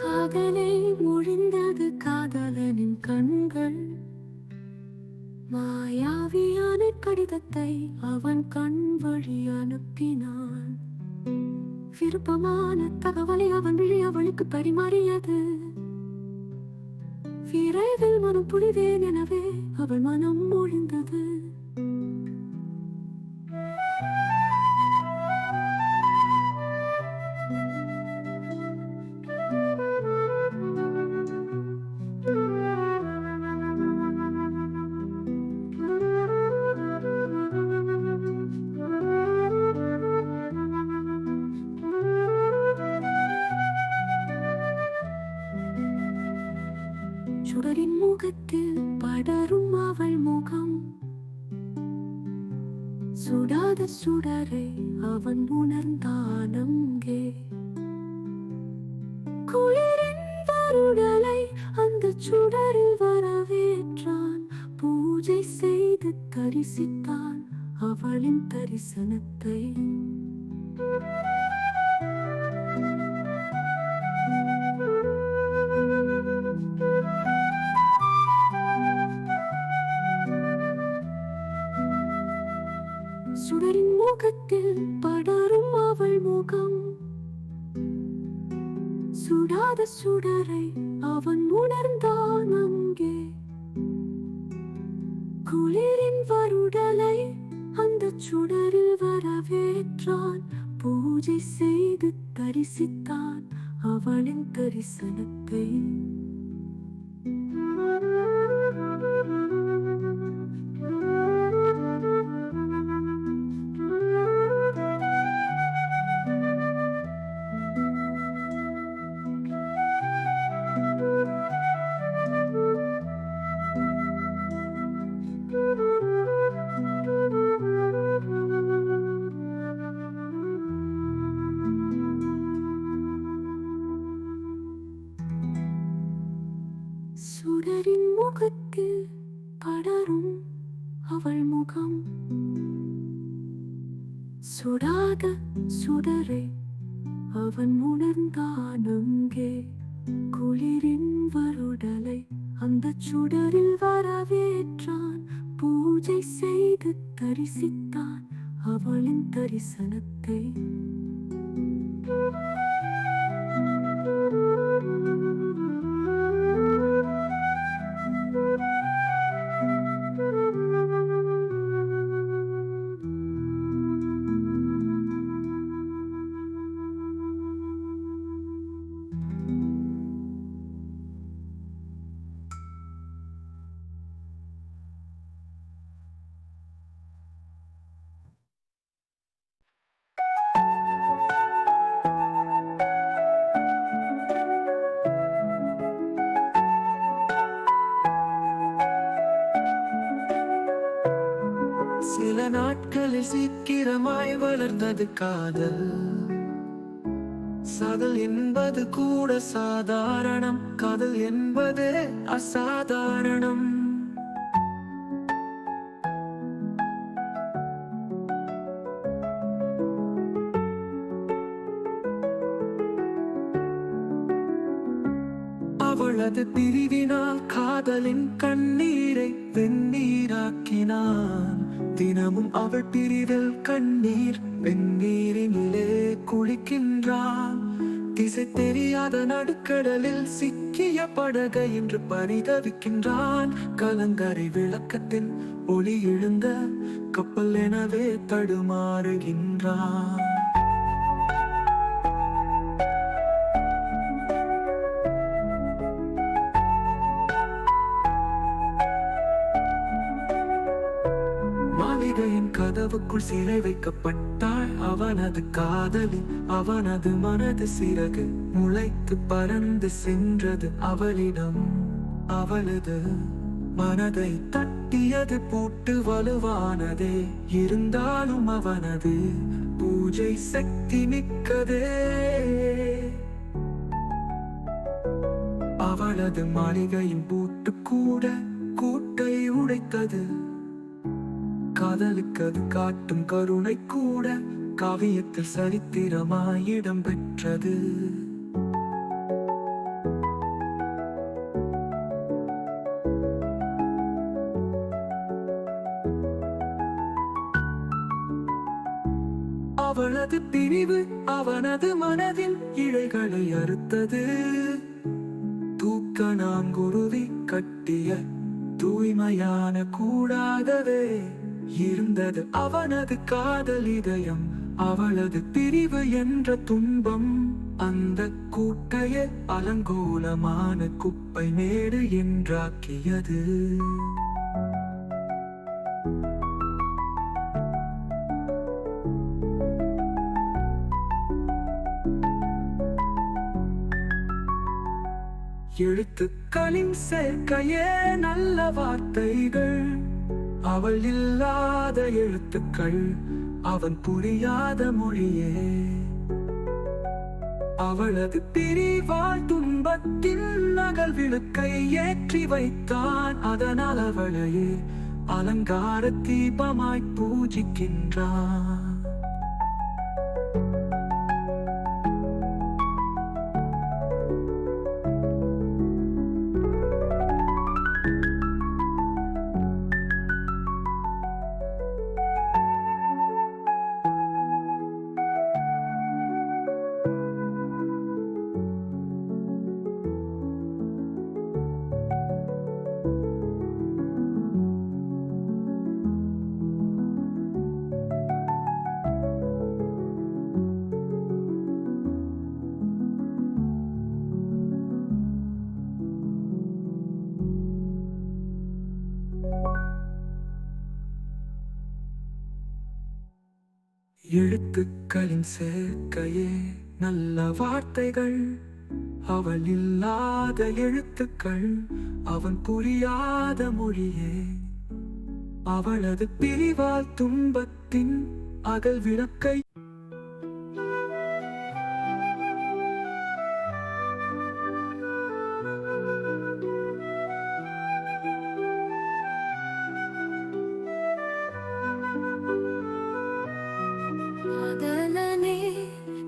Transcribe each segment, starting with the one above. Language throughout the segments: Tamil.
காதலே முடிந்தது காதலனின் கண்கள். மாயாவியான கடிதத்தை அவன் கண் வழி அனுப்பினான். விருப்பமான தகவலை அவன் விழி அவளுக்கு பரிமாறியது. விரைவில் மனம் புனிதேன் எனவே அவள் மனம் மொழிந்தது சுடரின் முகத்தில் படரும் அவள் முகம். சுடாத சுடரை அவன் உணர்ந்தானங்கே குளிரின் வருடலை அந்த சுடரில் வரவேற்றான். பூஜை செய்து தரிசித்தான் அவளின் தரிசனத்தை. சுடரின் படரும் அவள் முகம். சுடாத சுடரை அவன் உணர்ந்தான் அங்கே. குளிரின் வருடலை அந்த சுடரில் வரவேற்றான். பூஜை செய்து தரிசித்தான் அவளின் தரிசனத்தை. சுடரில் வரவேற்றான். பூஜை செய்து தரிசித்தான். அவளின் தரிசனத்தை சீக்கிரமாய் காதல். சதல் என்பது கூட சாதாரணம். காதல் என்பது அசாதாரணம். தினமும் அவள் பிரிவில் கண்ணீர். வெந்நீரினிலே குளிக்கின்றான் திசை தெரியாத நடுக்கடலில் சிக்கிய படகை என்று பரிதவிக்கின்றான். கலங்கரை விளக்கத்தின் ஒளி எழுந்த கப்பல் எனவே தடுமாறுகின்றான். மாளிகையின் கதவுக்குள் சிறை வைக்கப்பட்டாள். அவனது காதலி அவனது மனது சிறகு முளைத்து பறந்து சென்றது அவளிடம். அவளது மனதை தட்டியது பூட்டு வலுவானதே. இருந்தாலும் அவனது பூஜை சக்தி மிக்கதே. அவளது மாளிகையின் பூட்டு கூட கூட்டை உடைத்தது. காதலுக்கு அது காட்டும் கருணை கூட காவியத்தில் சரித்திரமாய் இடம் பெற்றது. அவளது பிரிவு அவனது மனதில் இழைகளை அறுத்தது. தூக்க நாம் குருவி கட்டிய தூய்மையான கூடாதவே. இருந்தது அவனது காதல் இதயம் அவளது பிரிவு என்ற துன்பம். அந்த கூட்டைய அலங்கோலமான குப்பை மேடு என்றாக்கியது. எழுத்துக்களின் சேர்க்கையே நல்ல வார்த்தைகள். அவள் இல்லாத எழுத்துக்கள் அவன் புரியாத மொழியே. அவளது பிரிவால் துன்பத்தின் நகல் விழுக்கை ஏற்றி வைத்தான் அதனால் அவளையே அலங்கார தீபமாய் பூஜிக்கின்றான். சேர்க்கையே நல்ல வார்த்தைகள். அவள் இல்லாத எழுத்துக்கள் அவன் புரியாத மொழியே. அவளது பிரிவால் துன்பத்தின் அகல் விளக்கை காதலனே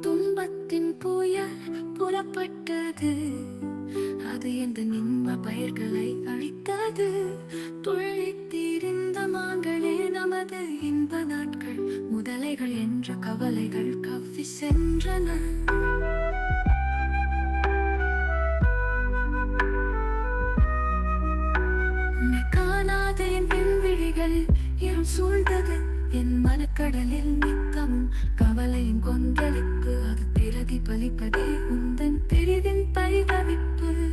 துன்பத்தின் புயல் புறப்பட்டது. அது எந்த இன்ப பயிர்களை அழித்தது. துள்ளித்திருந்த மாங்களே நமது இன்ப நாட்கள். முதலைகள் என்ற கவலைகள் கவ்வி சென்றன. உன்னை காணாத என் விழிகள் சூழ்ந்தது. என் மனக்கடலில் நித்தம் கவலையின் கொந்தளிப்பு அது பிரதிபலிப்பதே உந்தன் பெரிதின் பரிதவிப்பு.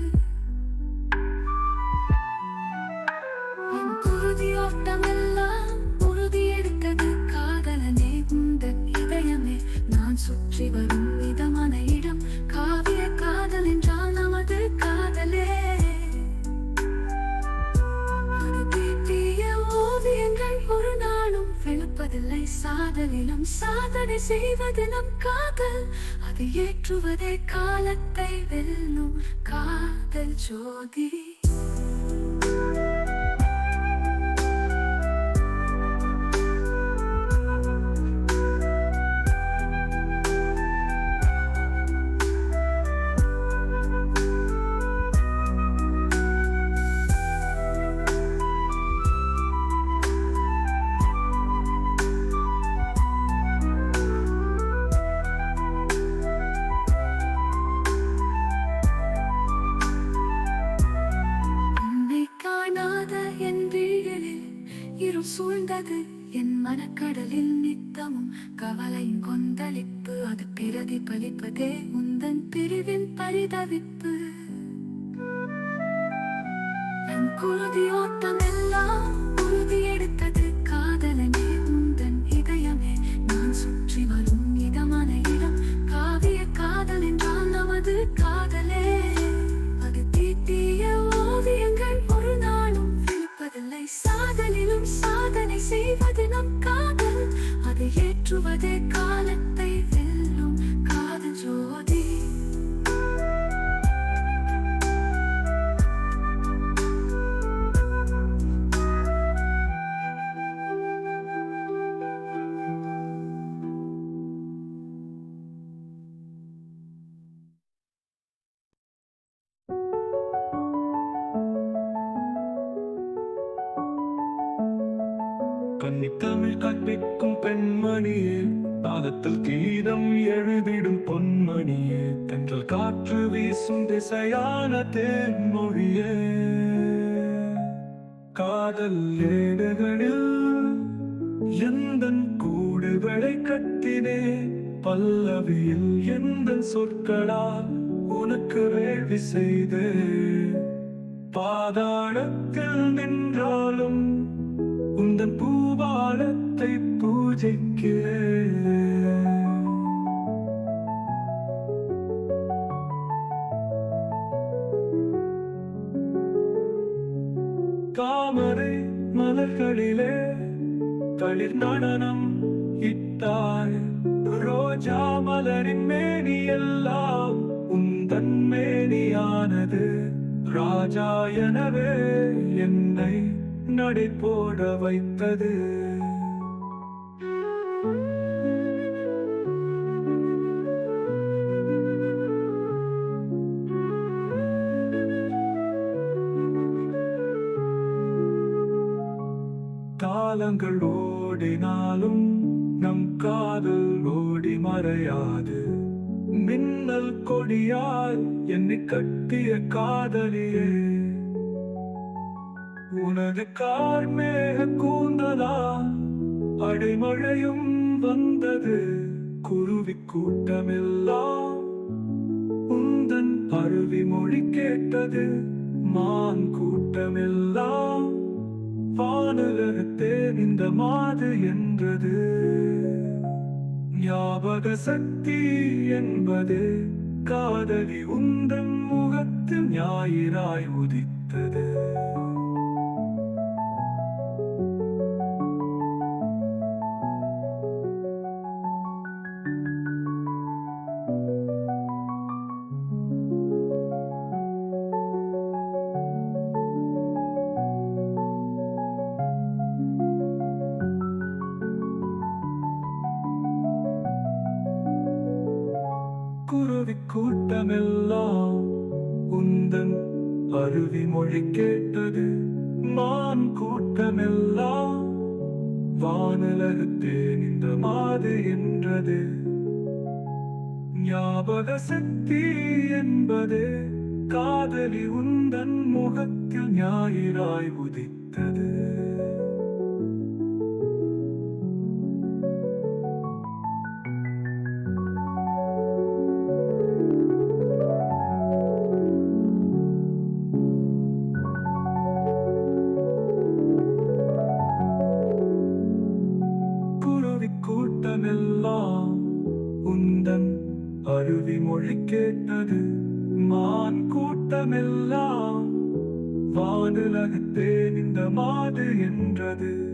வெளுப்பதில்லை சாதலிலும் சாதனை செய்வது நம் காதல். அதை ஏற்றுவதே காலத்தை வெல்லும் காதல் ஜோதி. கொந்தளிப்பு அது பிரதிபலிப்பதே உந்தன் பிரிவின் பரிதவிப்பு. என் குருதி ஓட்டம் எல்லாம் உறுதி எடுத்தது காதலனே உந்தன் இதயமே நான் சுற்றி வரும் இதமான இடம். காவிய காதல் என்றால் நமது காதலே. அது தீட்டிய ஓவியங்கள் ஒரு நாளும் விழுப்பதில்லை. சாதலிலும் சாதனை செய்வது நம் காதல். அதை ஏற்றுவதே காலத்தில் கன்னி தமிழ் கற்பிக்கும் பெண்மணியே பாதத்தில் கீதம் எழுதிடும் பொன்மணியே தென்றல் காற்று வீசும் திசையான தேன்மொழியே. காதல் ஏடுகளில் எந்த கூடுகளை கட்டினே பல்லவியில் எந்த சொற்களால் உனக்கு வேள்வி செய்தே. பாதாளத்தில் நின்றாலும் உந்தன் பூபாலத்தை பூஜைக்கிறேன். தாமரை மலர்களிலே தளிர் நடனம் இட்டாய் ரோஜா மலரின் மேனி எல்லாம் உந்தன் மேனியானது. ராஜா எனவே என்னை நடை போட வைத்தது. காலங்கள் ஓடினாலும் நம் காதல் ஓடி மறையாது. மின்னல் கொடியால் என்னை கட்டிய காதலியே. உனது கார்மேக கூந்தலா அடைமழையும் வந்தது. குருவி கூட்டமெல்லாம் உந்தன் அருவி மொழி கேட்டது. மான் கூட்டமெல்லாம் வானலகத்தேன் இந்த மாது என்றது. ஞாபக சக்தி என்பது காதலி உந்தன் முகத்து ஞாயிறாய் உதித்தது. அருவி மொழி கேட்டது மான் கூட்டமெல்லாம் வானலகத்தேன் இந்த மாது என்றது. ஞாபக சக்தி என்பது காதலி உந்தன் முகத்தில் ஞாயிறாய் உதித்தது. கூட்டமெல்லாம் உந்தன் அருவி மொழி கேட்டது மான் கூட்டமெல்லாம் வானுலகத்தே இந்த மாது என்றது.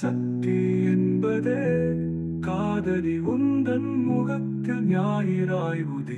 சக்தி என்பதே. காதலி உந்தன் முகத்தில் ஞாயிறாய் உதி.